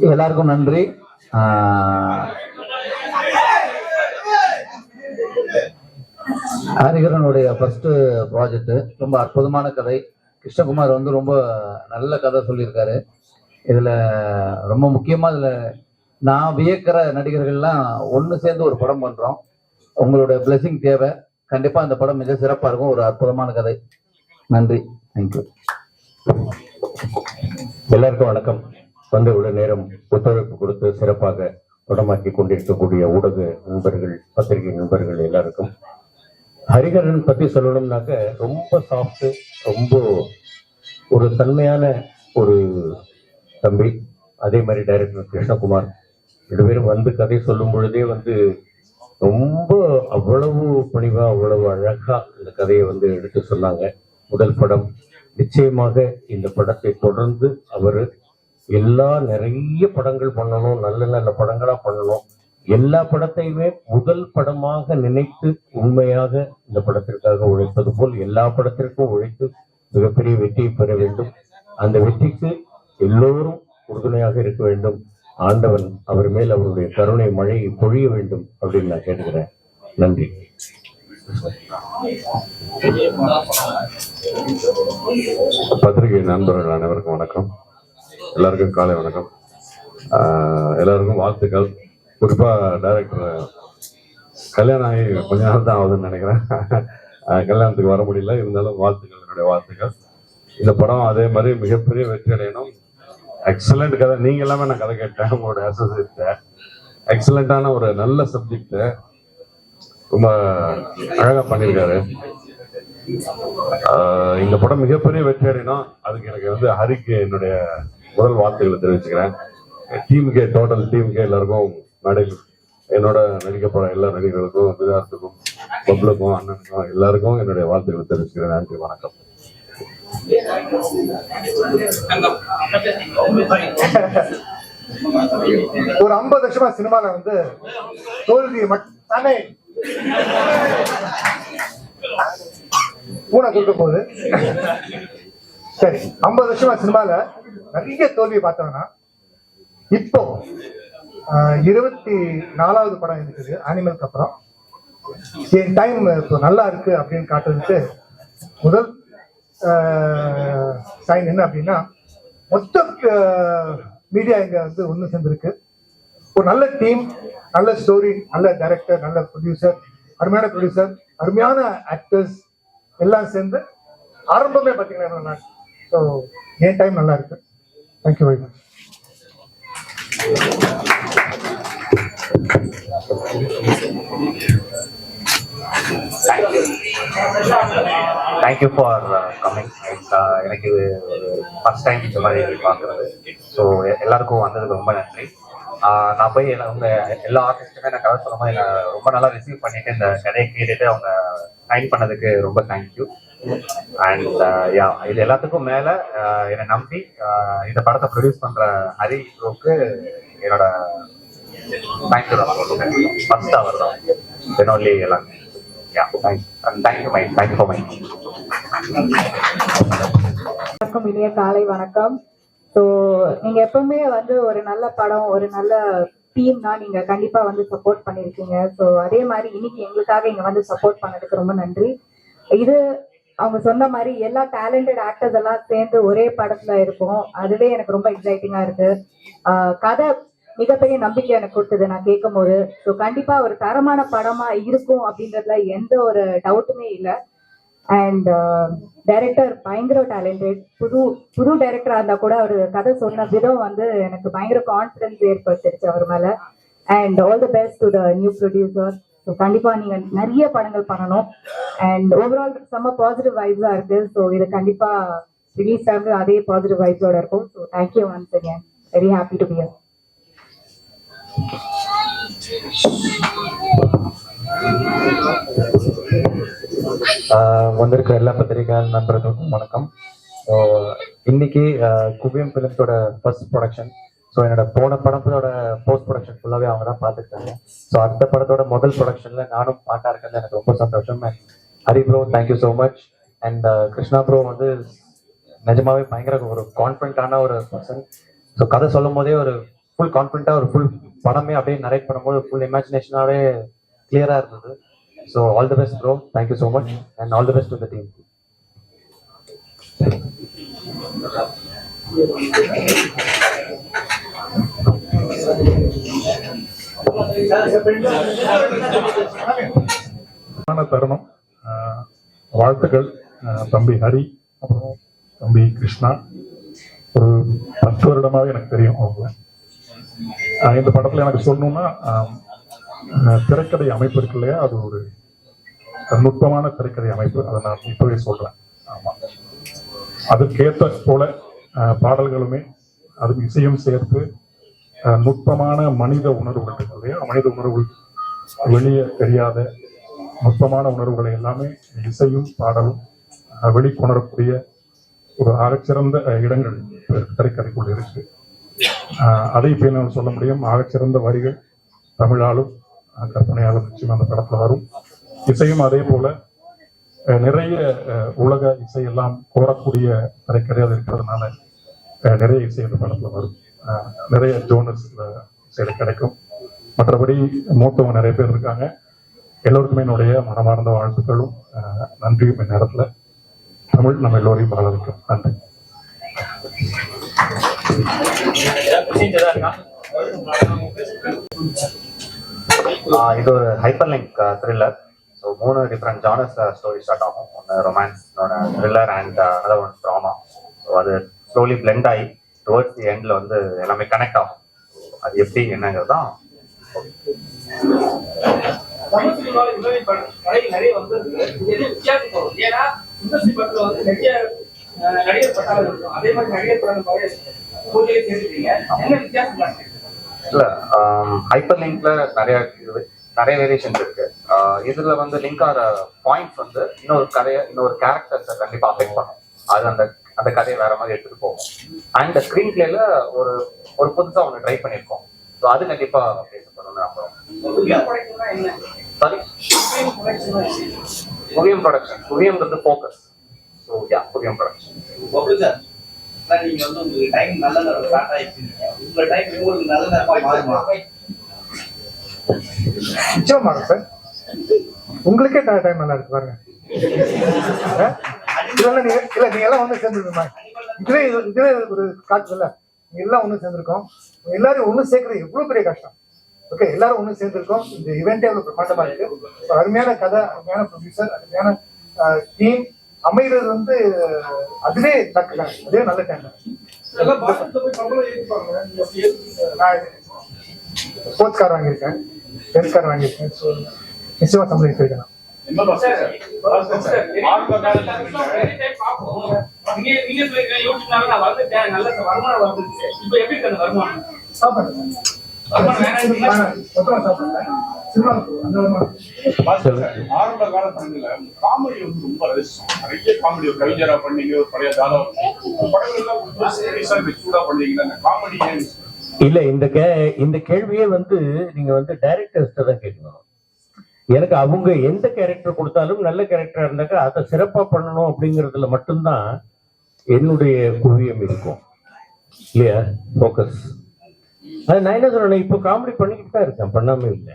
எல்லாருக்கும் நன்றி. ஹரிகரனுடைய first project ரொம்ப அற்புதமான கதை. கிருஷ்ணகுமார் வந்து ரொம்ப நல்ல கதை சொல்லியிருக்காரு. இதுல ரொம்ப முக்கியமா இதுல நான் வியக்கிற நடிகர்கள்லாம் ஒன்று சேர்ந்து ஒரு படம் பண்றோம். உங்களுடைய பிளெஸிங் தேவை. கண்டிப்பா அந்த படம் மிக சிறப்பா இருக்கும். ஒரு அற்புதமான கதை. நன்றி. தேங்க்யூ எல்லாருக்கும் வணக்கம். வந்து உள்ள நேரம் ஒத்துழைப்பு கொடுத்து சிறப்பாக படமாக்கி கொண்டிருக்கக்கூடிய ஊடக நண்பர்கள் பத்திரிகை நண்பர்கள் எல்லாருக்கும். ஹரிகரன் பத்தி சொல்லணும்னாக்க ரொம்ப சாஃப்ட் ரொம்ப ஒரு தன்மையான ஒரு தம்பி. அதே மாதிரி டைரக்டர் கிருஷ்ணகுமார். ரெண்டு பேரும் வந்து கதை சொல்லும் பொழுதே வந்து ரொம்ப அவ்வளவு பணிவா அவ்வளவு அழகா இந்த கதையை வந்து எடுத்து சொன்னாங்க. முதல் படம் நிச்சயமாக இந்த படத்தை தொடர்ந்து அவர் எல்லா நிறைய படங்கள் பண்ணணும் நல்ல நல்ல படங்களா பண்ணணும். எல்லா படத்தையுமே முதல் படமாக நினைத்து உண்மையாக இந்த படத்திற்காக உழைப்பது போல் எல்லா படத்திற்கும் உழைத்து மிகப்பெரிய வெற்றியை பெற வேண்டும். அந்த வெற்றிக்கு எல்லோரும் உறுதுணையாக இருக்க வேண்டும். ஆண்டவன் அவர் மேல் அவருடைய கருணை மழையை பொழிய வேண்டும் அப்படின்னு நான் கேட்டுக்கிறேன். நன்றி. பத்திரிகை நண்பர்கள் அனைவருக்கும் வணக்கம். எல்லாருக்கும் காலை வணக்கம். எல்லாருக்கும் வாழ்த்துக்கள். குறிப்பா டைரக்டர் கல்யாணம் ஆகி கொஞ்ச நாள் தான் ஆகுதுன்னு நினைக்கிறேன். கல்யாணத்துக்கு வர முடியல. இருந்தாலும் வாழ்த்துக்கள் என்னுடைய வாழ்த்துக்கள். இந்த படம் அதே மாதிரி மிகப்பெரிய வெற்றி அடையணும். எக்ஸலண்ட் கதை. நீங்க எல்லாமே நான் கதை கேட்டேன். உங்களோட அசோசியேட்ட எக்ஸலண்டான ஒரு நல்ல சப்ஜெக்ட்டு ரொம்ப அழகாக பண்ணியிருக்காரு. இந்த படம் மிகப்பெரிய வெற்றி அடையணும் அதுக்கு எனக்கு வந்து ஹரிக்கு என்னுடைய முதல் வார்த்தைகளை தெரிவிச்சுக்கிறேன். டீமுக்கே டோட்டல் டீமுக்கே எல்லாருக்கும் மேடையில் என்னோட நடிக்க போற எல்லா நடிகர்களுக்கும் விதார்த்துக்கும் பப்ளுக்கும் அண்ணனுக்கும் எல்லாருக்கும் என்னுடைய வார்த்தைகளை தெரிவிச்சுக்கிறேன். நன்றி வணக்கம். ஒரு ஐம்பது வருஷமா சினிமால வந்து தோல்வி தானே பூனை கூட்டு போகுது. சரி ஐம்பது வருஷமா சினிமால நிறைய தோல்வி பார்த்தோம்னா இப்போ இருபத்தி நாலாவது படம் இருக்குது அனிமலுக்கு அப்புறம். என் டைம் இப்போ நல்லா இருக்கு அப்படின்னு காட்டுறதுக்கு முதல் சைன் என்ன அப்படின்னா மொத்த மீடியா இங்க வந்து ஒன்று சேர்ந்துருக்கு. ஒரு நல்ல டீம் நல்ல ஸ்டோரி நல்ல டைரக்டர் நல்ல ப்ரொடியூசர் அருமையான ப்ரொடியூசர் அருமையான ஆக்டர்ஸ் எல்லாம் சேர்ந்து ஆரம்பமே பார்த்தீங்கன்னா ஸோ என் டைம் நல்லா இருக்கு. Thank you very much thank you for coming எனக்கு இது ஃபர்ஸ்ட் டைம் இந்த மாதிரி பார்க்குறது ஸோ எல்லாருக்கும் வந்ததுக்கு ரொம்ப நன்றி. நான் போய் அவங்க எல்லா ஆர்டிஸ்ட்டுமே நான் கதை சொல்லும் போது என்னை ரொம்ப நல்லா ரிசீவ் பண்ணிட்டு இந்த கதையை கேட்டுட்டு அவங்க சைன் பண்ணதுக்கு ரொம்ப தேங்க்யூ அண்ட் யா இது எல்லாத்துக்கும் மேலே என்னை நம்பி இந்த படத்தை ப்ரொடியூஸ் பண்ணுற ஹரி ப்ரோக்கு என்னோட தேங்க்யூ தான். ஃபர்ஸ்ட் அவர் தான். தென் ஒன்லி எல்லாம். Yeah thank thank you my thank you for my வணக்கம் இனிய காலை வணக்கம். ஸோ நீங்க எப்பவுமே வந்து ஒரு நல்ல படம் ஒரு நல்ல டீம்னா நீங்க கண்டிப்பா வந்து சப்போர்ட் பண்ணிருக்கீங்க. ஸோ அதே மாதிரி இன்னைக்கு எங்களுக்காக இங்க வந்து சப்போர்ட் பண்ணதுக்கு ரொம்ப நன்றி. இது அவங்க சொன்ன மாதிரி எல்லா டேலண்டட் ஆக்டர்ஸ் எல்லாம் சேர்ந்து ஒரே படத்துல இருக்கும். அதுவே எனக்கு ரொம்ப எக்ஸைட்டிங்கா இருக்கு. கதை மிகப்பெரிய நம்பிக்கை எனக்கு கொடுத்தது நான் கேட்கும் போது ஸோ கண்டிப்பா ஒரு தரமான படமா இருக்கும் அப்படின்றதுல எந்த ஒரு டவுட்டுமே இல்லை. அண்ட் டைரக்டர் uh, பயங்கர டேலண்டட் புது புது டைரக்டரா இருந்தா கூட அவர் கதை சொன்ன விதம் வந்து எனக்கு பயங்கர கான்ஃபிடன்ஸ் ஏற்படுத்திருச்சு அவர் மேல. And all the best to the new producer so கண்டிப்பா நீங்க நிறைய படங்கள் பண்ணணும். அண்ட் ஓவரால் செம்ம பாசிட்டிவ் வைப்ஸா இருக்கு. ஸோ இது கண்டிப்பா ரிலீஸ் ஆகுது அதே பாசிட்டிவ் வைப்ஸோட இருக்கும். So thank you once again very happy to be you. வந்திருக்க எல்லா பத்திரிகை நண்பர்களுக்கும் வணக்கம். ஸோ இன்னைக்கு குவியம் பிலிம்ஸோட ஃபர்ஸ்ட் ப்ரொடக்ஷன் ஸோ என்னோட போன படத்தோட போஸ்ட் ப்ரொடக்ஷன் ஃபுல்லாகவே அவங்க தான் பார்த்துருக்காங்க ஸோ அந்த படத்தோட முதல் ப்ரொடக்ஷன்ல நானும் பாட்டாக இருக்கிறது எனக்கு ரொம்ப சந்தோஷம். And Hari bro thank you so much and Krishna bro வந்து நிஜமாவே பயங்கர ஒரு கான்ஃபிடண்டான ஒரு பர்சன் ஸோ கதை சொல்லும் போதே ஒரு ஃபுல் கான்ஃபிடண்டா ஒரு ஃபுல் படமே அப்படியே நரேட் பண்ணும்போது ஃபுல் இமேஜினேஷனாவே கிளியராக இருந்தது. So all the best bro thank you so much and all the best to the team தருணம். வாழ்த்துக்கள். தம்பி ஹரி அப்புறம் தம்பி கிருஷ்ணா. ஒரு பத்து வருடமாவே எனக்கு தெரியும் அவங்க. இந்த படத்துல எனக்கு சொல்லணும்னா திரைக்கதை அமைப்பு இருக்கு இல்லையா? அது ஒரு நுட்பமான திரைக்கதை அமைப்பு. அதை நான் இப்பவே சொல்றேன். ஆமா. அதுக்கேற்ற போல பாடல்களுமே அது இசையும் சேர்த்து நுட்பமான மனித உணர்வுகள் இருக்கு இல்லையா? மனித உணர்வுகள் வெளியே தெரியாத நுட்பமான உணர்வுகளை எல்லாமே இசையும் பாடலும் வெளிக்கொணரக்கூடிய ஒரு ஆகச்சிறந்த இடங்கள் திரைக்கதைக்குள் இருக்கு. அதை இப்ப நான் சொல்ல முடியும். ஆகச்சிறந்த வரிகள் தமிழாலும் அஹ், கற்பனையாலும் நிச்சயம் அந்த படத்துல வரும். இசையும் அதே போல நிறைய உலக இசையெல்லாம் கோரக்கூடிய திரைக்கடையாக இருக்கிறதுனால நிறைய இசை அந்த படத்துல வரும். நிறைய ஜோனர்ஸ் இசையில கிடைக்கும். மற்றபடி மூத்தவங்க நிறைய பேர் இருக்காங்க. எல்லோருக்குமே என்னுடைய மனமார்ந்த வாழ்த்துக்களும் நன்றியும் இந்நேரத்தில் தமிழ் நம்ம எல்லோரையும் வாழ வைக்கும். நன்றி. you. இது ஒரு ஹைப்பர் லிங்க் த்ரில்லர் ஸோ மூணு டிஃப்ரெண்ட் ஜானர்ஸ் ஸ்டோரி ஸ்டார்ட் ஆகும். ஒன்று ரொமான்ஸ் இன்னொன்று thriller and other one drama so அது ஸ்லோலி பிளெண்ட் ஆகி டுவர்ட்ஸ் தி எண்டில் வந்து எல்லாமே கனெக்ட் ஆகும். அது எப்படி என்னங்கிறது தான் நடிகர் அதே மாதிரி நடிகர் என்ன வித்தியாசம் இல்ல ஹைப்பர் லிங்க்ல நிறைய நிறைய வேரியேஷன்ஸ் இருக்கு. இதுல வந்து லிங்க் ஆகிற பாயிண்ட்ஸ் வந்து இன்னொரு கதையை இன்னொரு கேரக்டர்ஸை கண்டிப்பா அஃபெக்ட் பண்ணும். அது அந்த அந்த கதையை வேற மாதிரி எடுத்துட்டு போகும். அண்ட் ஸ்கிரீன் பிளேல ஒரு ஒரு புதுசா ஒன்று ட்ரை பண்ணியிருக்கோம் ஸோ அது கண்டிப்பா பேசப்படணும்னு என்ன? Sorry? Puviyam production புவியம்ன்றது focus so yeah Puviyam production ஒப்ரு sir வந்து உங்களுக்கு டைம் நல்ல நேரம் ஸ்டார்ட் டைம் உங்களுக்கு நல்ல மாறுமா? நிச்சயமாக சார் உங்களுக்கே டைம் நல்லா இருக்கு பாருங்க. இதெல்லாம் நீங்க இல்ல நீங்க எல்லாம் ஒண்ணு சேர்ந்துருக்கோமா இதுவே இது- இதுவே ஒரு காட்டுல நீங்க எல்லாம் ஒண்ணு சேர்ந்திருக்கோம். உங்க ஒண்ணு சேர்க்கறது எவ்வளவு பெரிய கஷ்டம்? ஓகே எல்லாரும் ஒண்ணு சேர்ந்திருக்கோம். இந்த இவெண்டே எவ்வளவு பிரமாண்டமா இருக்கு. அருமையான கதை அருமையான ப்ரொடியூசர் அருமையான டீம் அமைகிறது வந்து அதுவே தக்கு தான் அதே நல்ல டைம் ஸ்போர்ட்ஸ் கார் வாங்கியிருக்கேன் பென்ஸ் கார் வாங்கியிருக்கேன் ஸோ நிச்சயமா சம்பளம் வருமானம் சாப்பிடுறேன் சாப்பிடுறேன் சினிமா காமெடி வந்து ரொம்ப ரசிச்சோம் நிறைய காமெடி ஒரு கவிஞரா பண்ணீங்க ஒரு பழைய தாதா படங்கள்லாம் சீரியஸா அந்த காமெடி இல்ல இந்த கே இந்த கேள்வியே வந்து நீங்க வந்து டைரக்டர்ஸ்ட தான் கேட்கணும். எனக்கு அவங்க எந்த கேரக்டர் கொடுத்தாலும் நல்ல கேரக்டரா இருந்தாக்கா அதை சிறப்பா பண்ணணும் அப்படிங்கறதுல மட்டும்தான் என்னுடைய குவியம் இருக்கும். இல்லையா? ஃபோக்கஸ் அது நான் என்ன சொல்றேன் இப்போ காமெடி பண்ணிக்கிட்டு தான் இருக்கேன் பண்ணாம இல்லை.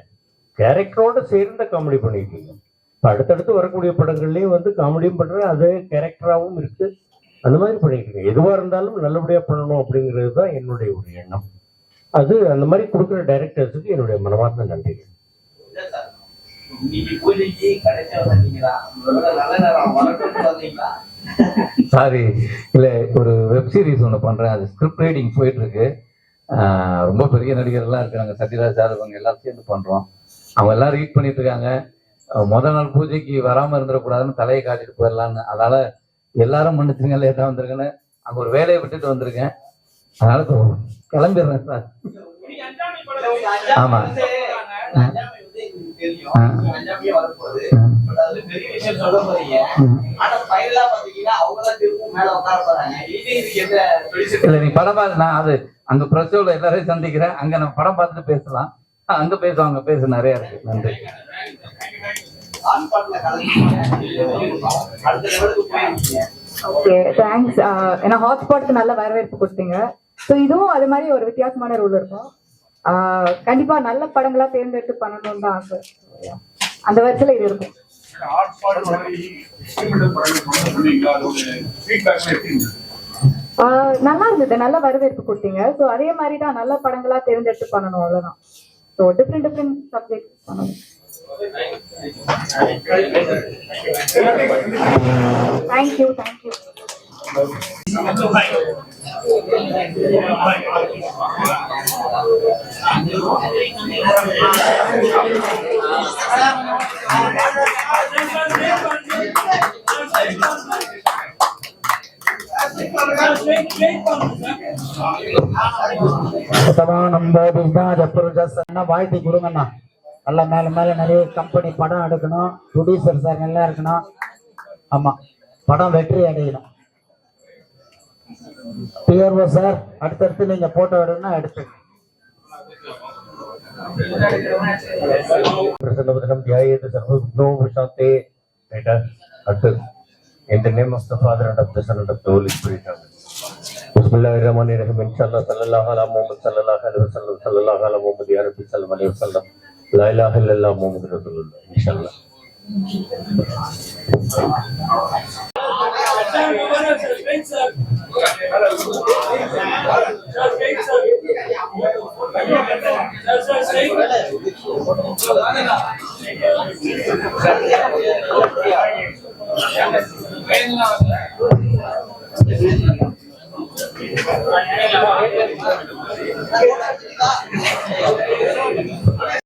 கேரக்டரோட சேர்ந்த காமெடி பண்ணிட்டு இருக்கேன். இப்ப அடுத்தடுத்து வரக்கூடிய படங்கள்லயும் வந்து காமெடியும் பண்றேன் அது கேரக்டராகவும் இருக்கு. அந்த மாதிரி பண்ணிட்டு இருக்கேன். எதுவா இருந்தாலும் நல்லபடியா பண்ணணும் அப்படிங்கிறது தான் என்னுடைய ஒரு எண்ணம். அது அந்த மாதிரி கொடுக்குற டைரக்டர்ஸுக்கு என்னுடைய மனமார்ந்த நன்றிகள் இல்ல சார் இல்ல ஒரு வெப் சீரிஸ் ஒன்று பண்றேன். அது ஸ்கிரிப்ட் ரைட்டிங் போயிட்டு இருக்கு. ரொம்ப பெரிய நடிகர்கள்லாம் இருக்காங்க. சத்யராஜ் இவங்க எல்லாரும் சேர்ந்து பண்றோம். அவங்க எல்லாம் ரீட் பண்ணிட்டு இருக்காங்க அஹ் முத நாள் பூஜைக்கு வராம இருந்துடக்கூடாதுன்னு தலையை காட்டிட்டு போயிடலான்னு. அதனால எல்லாரும் மன்னிச்சுங்க லேட்டா வந்திருக்கேன்னு. அங்க ஒரு வேலையை விட்டுட்டு வந்திருக்கேன். அதனால கிளம்பிடுறேன் சார். ஆமா. இல்ல நீ படம் நான் அது அங்க பிரச்சோல எல்லாரையும் சந்திக்கிறேன். அங்க நம்ம படம் பார்த்துட்டு பேசலாம். அங்க பேசுவாங்க பேசு நிறைய இருக்கு. நன்றி. ஓகே தேங்க்ஸ் ஏன்னா ஹாட்ஸ்பாட்க்கு நல்ல வரவேற்பு கொடுத்தீங்க. ஸோ இதுவும் அது மாதிரி ஒரு வித்தியாசமான ரூல் இருக்கும். ஆஹ் கண்டிப்பா நல்ல படங்களா தேர்ந்தெடுத்து பண்ணணும்னு தான் ஆசை. அந்த வரிசையில இது இருக்கும். ஆஹ் நல்லா இருந்தது. நல்ல வரவேற்பு கொடுத்தீங்க. ஸோ அதே மாதிரி தான் நல்ல படங்களா தேர்ந்தெடுத்து பண்ணணும் அவ்வளவுதான். ஸோ டிஃப்ரெண்ட் டிஃப்ரெண்ட் சப்ஜெக்ட் பண்ணணும் தேங்க்யூ தேங்க்யூ வாழ்த்தி கொடுங்கண்ணா நல்லா மேல மேல நிறைய கம்பெனி படம் எடுக்கணும் ப்ரொடியூசர் சார் நல்லா இருக்கணும் ஆமா படம் வெற்றி அடையணும் பிஆர்ஓ சார் அடுத்தடுத்து நீங்க போட்டோ எடுக்கணும்னா எடுத்து பிரசன்னவதனம் தியாயேது சர்வோ விஷாந்தே ரைட்டா அடுத்தது In the name of the Father and of the Son and of the Holy Spirit. Amen. بسم الله الرحمن الرحيم ان شاء الله صلى الله على محمد صلى الله عليه وسلم صلى الله على محمد يا رب صلى الله عليه وسلم لا اله الا الله محمد رسول الله ان شاء الله